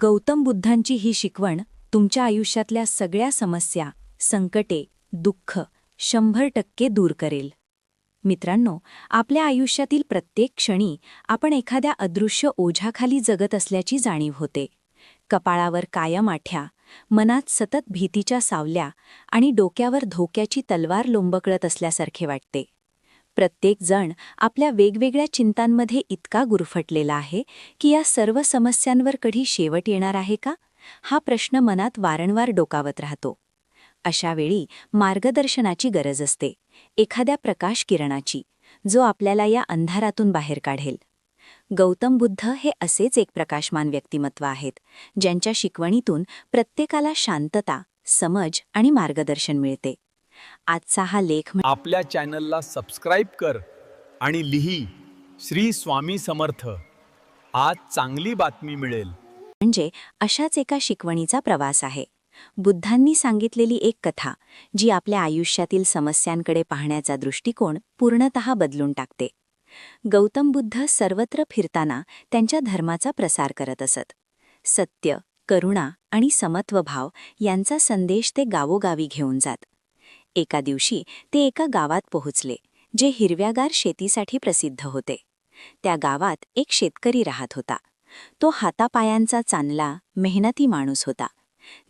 गौतम बुद्धांची ही शिकवण तुमच्या आयुष्यातल्या सगळ्या समस्या संकटे दुःख शंभर टक्के दूर करेल. मित्रांनो आपल्या आयुष्यातील प्रत्येक क्षणी आपण एखाद्या अदृश्य ओझ्याखाली जगत असल्याची जाणीव होते. कपाळावर कायम आठ्या मनात सतत भीतीच्या सावल्या आणि डोक्यावर धोक्याची तलवार लोंबकळत असल्यासारखे वाटते. प्रत्येक जण आपल्या वेगवेगळ्या चिंतांमध्ये इतका गुरफटलेला आहे की या सर्व समस्यांवर कधी शेवट येणार आहे का? हा प्रश्न मनात वारंवार डोकावत राहतो. अशावेळी मार्गदर्शनाची गरज असते. एखाद्या प्रकाश किरणाची जो आपल्याला या अंधारातून बाहेर काढेल. गौतम बुद्ध हे असेच एक प्रकाशमान व्यक्तिमत्व आहेत ज्यांच्या शिकवणीतून प्रत्येकाला शांतता समज आणि मार्गदर्शन मिळते. आजचा हा लेख आपल्या चॅनलला सबस्क्राईब कर आणि लिही श्री स्वामी समर्थ. आज चांगली बातमी मिळेल. म्हणजे अशाच एका शिकवणीचा प्रवास आहे. बुद्धांनी सांगितलेली एक कथा जी आपल्या आयुष्यातील समस्यांकडे पाहण्याचा दृष्टिकोन पूर्णतः बदलून टाकते. गौतम बुद्ध सर्वत्र फिरताना त्यांच्या धर्माचा प्रसार करत असत. सत्य करुणा आणि समत्वभाव यांचा संदेश ते गावोगावी घेऊन जात. एका दिवशी ते एका गावात पोहोचले जे हिरव्यागार शेतीसाठी प्रसिद्ध होते. त्या गावात एक शेतकरी राहत होता. तो हातापायांचा चांगला मेहनती माणूस होता.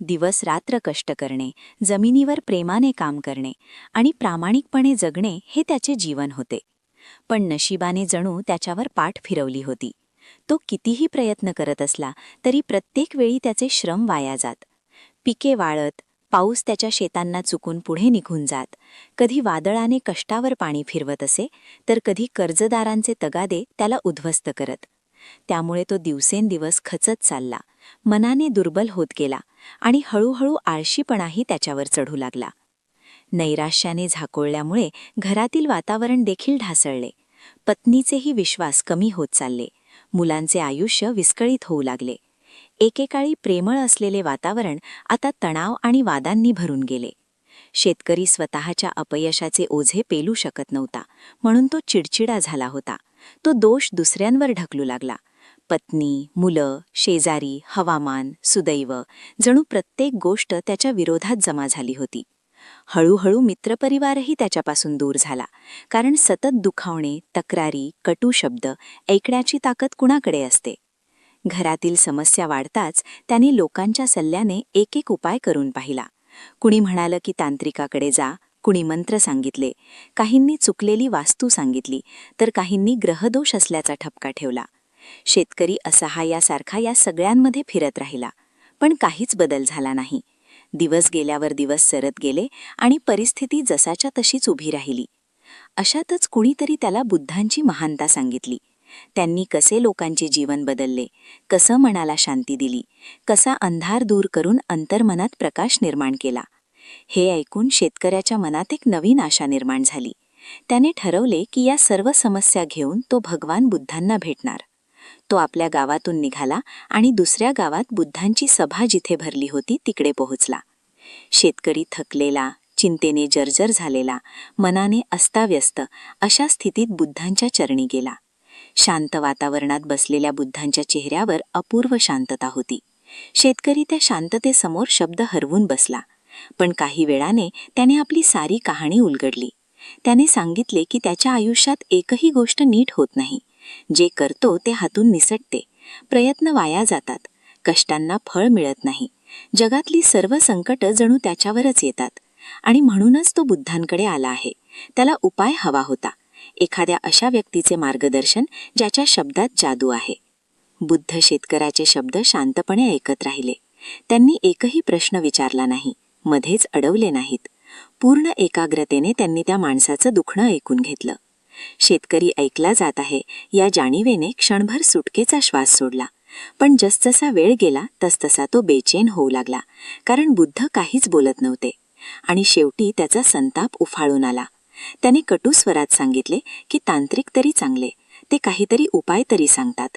दिवस रात्र कष्ट करणे जमिनीवर प्रेमाने काम करणे आणि प्रामाणिकपणे जगणे हे त्याचे जीवन होते. पण नशिबाने जणू त्याच्यावर पाठ फिरवली होती. तो कितीही प्रयत्न करत असला तरी प्रत्येक वेळी त्याचे श्रम वाया जात. पिके वाळत पाऊस त्याच्या शेतांना चुकून पुढे निघून जात. कधी वादळाने कष्टावर पाणी फिरवत असे तर कधी कर्जदारांचे तगादे त्याला उद्ध्वस्त करत. त्यामुळे तो दिवसेंदिवस खचत चालला. मनाने दुर्बल होत गेला आणि हळूहळू आळशीपणाही त्याच्यावर चढू लागला. नैराश्याने झाकोळल्यामुळे घरातील वातावरण देखील ढासळले. पत्नीचेही विश्वास कमी होत चालले. मुलांचे आयुष्य विस्कळीत होऊ लागले. एकेकाळी प्रेमळ असलेले वातावरण आता तणाव आणि वादांनी भरून गेले. शेतकरी स्वतःच्या अपयशाचे ओझे पेलू शकत नव्हता म्हणून तो चिडचिडा झाला होता. तो दोष दुसऱ्यांवर ढकलू लागला. पत्नी मुलं शेजारी हवामान सुदैव जणू प्रत्येक गोष्ट त्याच्या विरोधात जमा झाली होती. हळूहळू मित्रपरिवारही त्याच्यापासून दूर झाला कारण सतत दुखावणे तक्रारी कटू शब्द ऐकण्याची ताकद कुणाकडे असते? घरातील समस्या वाढताच त्याने लोकांच्या सल्ल्याने एक एक उपाय करून पाहिला. कुणी म्हणालं की तांत्रिकाकडे जा कुणी मंत्र सांगितले काहींनी चुकलेली वास्तू सांगितली तर काहींनी ग्रहदोष असल्याचा ठपका ठेवला. शेतकरी असहायासारखा या सगळ्यांमध्ये फिरत राहिला पण काहीच बदल झाला नाही. दिवस गेल्यावर दिवस सरत गेले आणि परिस्थिती जसाच्या तशीच उभी राहिली. अशातच कुणीतरी त्याला बुद्धांची महानता सांगितली. त्यांनी कसे लोकांचे जीवन बदलले कसं मनाला शांती दिली कसा अंधार दूर करून अंतर्मनात प्रकाश निर्माण केला हे ऐकून शेतकऱ्याच्या मनात एक नवीन आशा निर्माण झाली. त्याने ठरवले की या सर्व समस्या घेऊन तो भगवान बुद्धांना भेटणार. तो आपल्या गावातून निघाला आणि दुसऱ्या गावात बुद्धांची सभा जिथे भरली होती तिकडे पोहोचला. शेतकरी थकलेला चिंतेने जर्जर झालेला मनाने अस्ताव्यस्त अशा स्थितीत बुद्धांच्या चरणी गेला. शांत वातावरणात बसलेल्या बुद्धांच्या चेहऱ्यावर अपूर्व शांतता होती. शेतकरी त्या शांततेसमोर शब्द हरवून बसला. पण काही वेळाने त्याने आपली सारी कहाणी उलगडली. त्याने सांगितले की त्याच्या आयुष्यात एकही गोष्ट नीट होत नाही. जे करतो ते हातून निसटते. प्रयत्न वाया जातात. कष्टांना फळ मिळत नाही. जगातली सर्व संकट जणू त्याच्यावरच येतात. आणि म्हणूनच तो बुद्धांकडे आला आहे. त्याला उपाय हवा होता. एखाद्या अशा व्यक्तीचे मार्गदर्शन ज्याच्या शब्दात जादू आहे. बुद्ध शेतकऱ्याचे शब्द शांतपणे ऐकत राहिले. त्यांनी एकही प्रश्न विचारला नाही मध्येच अडवले नाहीत. पूर्ण एकाग्रतेने त्यांनी त्या माणसाचं दुखणं ऐकून घेतलं. शेतकरी ऐकला जात आहे या जाणीवेने क्षणभर सुटकेचा श्वास सोडला. पण जसजसा वेळ गेला तसतसा तो बेचैन होऊ लागला कारण बुद्ध काहीच बोलत नव्हते. आणि शेवटी त्याचा संताप उफाळून आला. त्याने कटू स्वरात सांगितले की तांत्रिक तरी चांगले ते काहीतरी उपाय तरी सांगतात.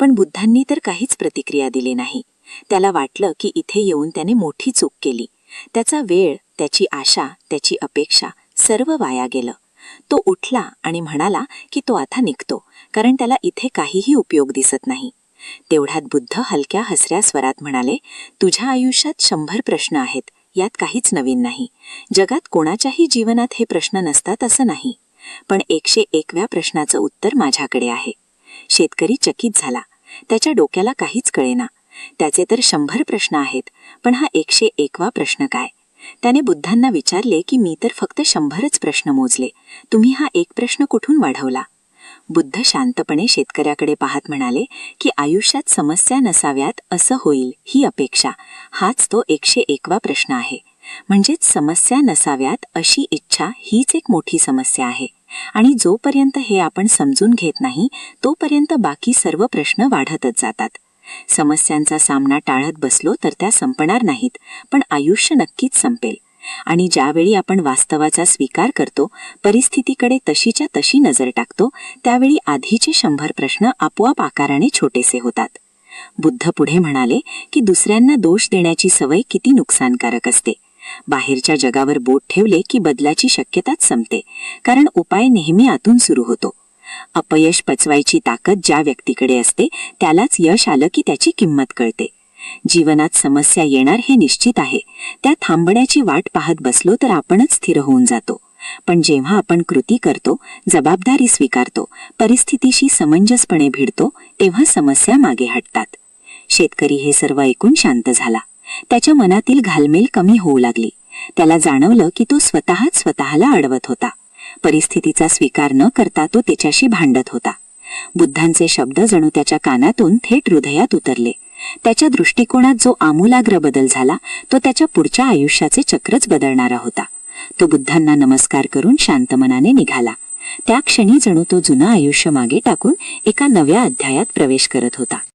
पण बुद्धांनी तर काहीच प्रतिक्रिया दिली नाही. त्याला वाटलं की इथे येऊन त्याने मोठी चूक केली. त्याचा वेळ त्याची आशा त्याची अपेक्षा सर्व वाया गेलं. तो उठला आणि म्हणाला की तो आता निघतो कारण त्याला इथे काहीही उपयोग दिसत नाही. तेवढ्यात बुद्ध हलक्या हसऱ्या स्वरात म्हणाले तुझ्या आयुष्यात शंभर प्रश्न आहेत. यात काहीच नवीन नाही. जगात कोणाच्याही जीवनात हे प्रश्न नसतात असं नाही. पण एकशे एकव्या प्रश्नाचं उत्तर माझ्याकडे आहे. शेतकरी चकित झाला. त्याच्या डोक्याला काहीच कळेना. त्याचे तर शंभर प्रश्न आहेत पण हा एकशे एकवा प्रश्न काय? त्याने बुद्धांना विचारले की मी तर फक्त शंभरच प्रश्न मोजले. तुम्ही हा एक प्रश्न कुठून वाढवला? बुद्ध शांतपणे शेतकऱ्याकडे पाहत म्हणाले की आयुष्यात समस्या नसाव्यात असं होईल ही अपेक्षा. हाच तो एकशे एकवा प्रश्न आहे. म्हणजेच समस्या नसाव्यात अशी इच्छा हीच एक मोठी समस्या आहे. आणि जोपर्यंत हे आपण समजून घेत नाही तोपर्यंत बाकी सर्व प्रश्न वाढतच जातात. समस्यांचा सामना टाळत बसलो तर त्या संपणार नाहीत पण आयुष्य नक्कीच संपेल. आणि ज्यावेळी आपण वास्तवाचा स्वीकार करतो परिस्थितीकडे तशीच्या तशी नजर टाकतो त्यावेळी आधीचे शंभर प्रश्न आपोआप आकाराने छोटेसे होतात. बुद्ध पुढे म्हणाले की दुसऱ्यांना दोष देण्याची सवय किती नुकसानकारक असते. बाहेरच्या जगावर बोट ठेवले की बदलाची शक्यताच संपते कारण उपाय नेहमी आतून सुरू होतो. अपयश पचवायची ताकद ज्या व्यक्तीकडे असते त्यालाच यश आलं की त्याची किंमत कळते. जीवनात समस्या येणार हे निश्चित आहे. त्या थांबण्याची वाट पाहत बसलो तर आपणच स्थिर होऊन जातो. पण जेव्हा आपण कृती करतो जबाबदारी स्वीकारतो परिस्थितीशी समंजसपणे भिडतो तेव्हा समस्या मागे हटतात. शेतकरी हे सर्व ऐकून शांत झाला. त्याच्या मनातील घालमेल कमी होऊ लागली. त्याला जाणवलं की तो स्वतःच स्वतःला अडवत होता. परिस्थितीचा स्वीकार न करता तो त्याच्याशी भांडत होता. बुद्धांचे शब्द जणू त्याच्या कानातून थेट हृदयात उतरले. त्याच्या दृष्टिकोनात जो आमूलाग्र बदल झाला तो त्याच्या पुढच्या आयुष्याचे चक्रच बदलणारा होता. तो बुद्धांना नमस्कार करून शांत मनाने निघाला. त्या क्षणी जणू तो जुनं आयुष्य मागे टाकून एका नव्या अध्यायात प्रवेश करत होता.